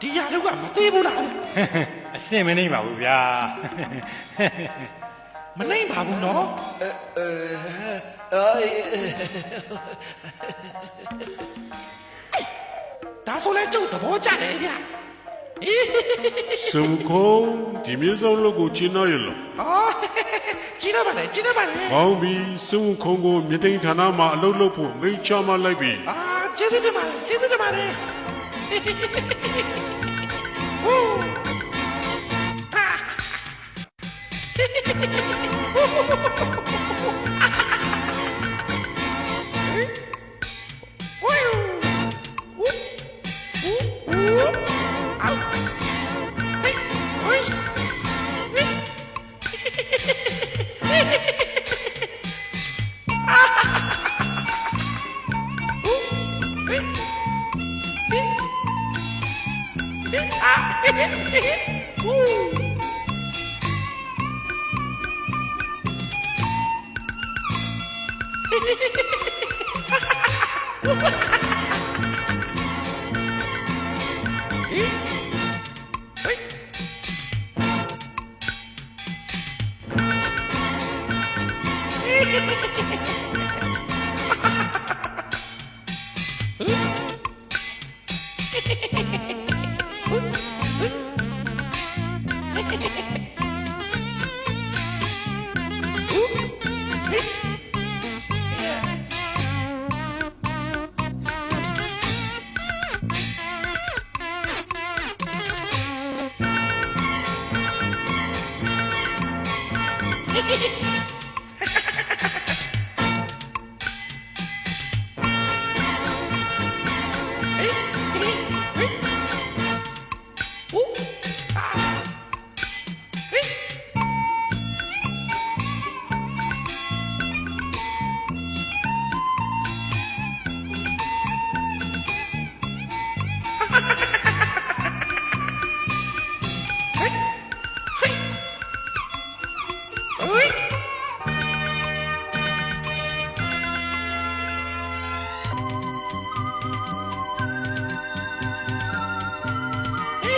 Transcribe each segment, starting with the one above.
ဒီရာတော့ကမသေးဘူးလား အစင်မနေပါဘူးဗျာ မနိုင်ပါဘူးနော် အေး ဒါဆိုလဲကျုပ်သဘောကျတယ်ဗျအေး 孙悟空，地面上那个进哪去了？ အော်ကျင်းတော့ပါလေကျင်းတော့ပါလေ 好比孙悟空ကိုမြတိန်ဌာနမှာအလုပ်လုပ်ဖို့မိတ်ချမှလိုက်ပြီ အာကျေးဇူးတ င် လူကြီး Hehehehe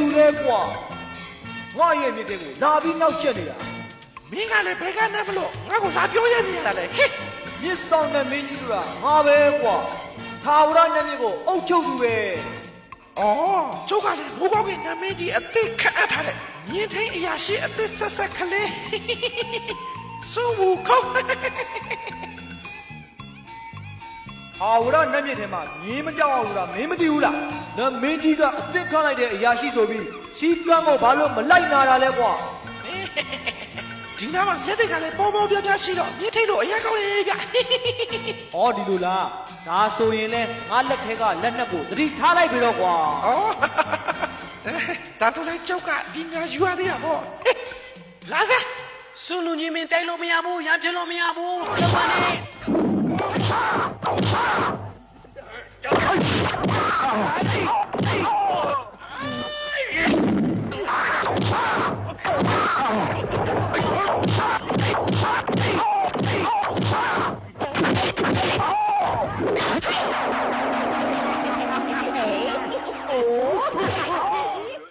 သူလဲကွာငါရဲ့မြစ်တဲ့ကိုလာပြီးနောက်ချက်နေတာမင်းကလည်းဘယ်ကနဲ့မလို့ငါ့ကိုလာပြောရနေရတာလေဟိမြစ်ဆောင်တဲ့မင်းကြီးဆိုတာငါပဲကွာသာဝရနတ်မြစ်ကိုအုပ်ချုပ်သူပဲအော်ကျုပ်ကလည်းမိုးကောင်းကနာမည်ကြီးအသိခတ်အပ်ထားတဲ့မြင်းထိန်အရာရှိအသိဆက်ဆက်ကလေးစူဝူခေါ သာဝရနတ်မြစ်ထဲမှာမြင်းမကြောက်အောင်ဆိုတာမင်းမသိဘူးလားနတ်မင်းကြီးကအသစ်ခတ်လိုက်တဲ့အရာရှိဆိုပြီးစီကန်းကိုဘာလို့မလိုက်နာတာလဲကွာဒီနားမှာလက်တွေကလည်းပေါ်ပေါ်ပြပြရှိတော့မြင်းထိန်တို့အရင်ကောင်းနေဗျ။အော်ဒီလိုလား။ဒါဆိုရင်လဲငါလက်ထဲကလက်နက်ကိုသတိထားလိုက်ပြီတော့ကွာအော်ဒါဆိုလည်းကျုပ်ကဒီညာယူရသေးတာပေါ့လာစမ်းဆွလူကြီးမင်းတိုက်လို့မရဘူးရမ်းဖြစ်လို့မရဘူးလောက်ပါနဲ့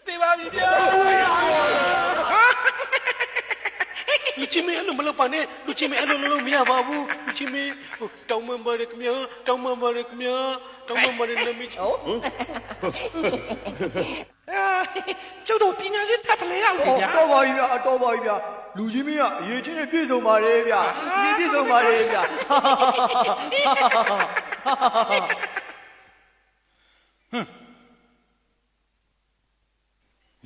သေပါပြီဗျာ လူချင်းမင်းအဲ့လိုမလုပ်ပါနဲ့လူချင်းမင်းအဲ့လိုလုပ်မရပါဘူးလူချင်းမင်းဟိုတောင်းမပါရခင်ဗျာတောင်းမပါရခင်ဗျာတောင်းမပါရနမီချောအာကျုပ်တို့ပညာရှင်ထပ်ဖလဲရအောင်။အော်ဗျာတော့ပါပြီဗျာအတော်ပါပြီဗျာ။လူကြီးမင်းကအရေးချင်းနဲ့ပြည့်စုံပါတယ်ဗျာ။ဒီပြည့်စုံပါတယ်ဗျာ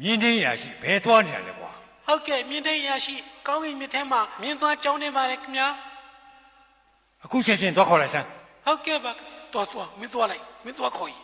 မြင်းတင်းရရှိဘဲသွားနေရလဲကွာ ဟုတ်ကဲ့မြင်းတိတ်ရရှိကောင်းကင်မြစ်ထဲမှာမြင်းသွားကြောင်းနေပါတယ်ခင်ဗျာအခုချက်ချင်းတော့ခေါ်လိုက်စမ်းဟုတ်ကဲ့ပါတော်တော်မင်းသွားလိုက်မင်းသွားခေါ်ကြီး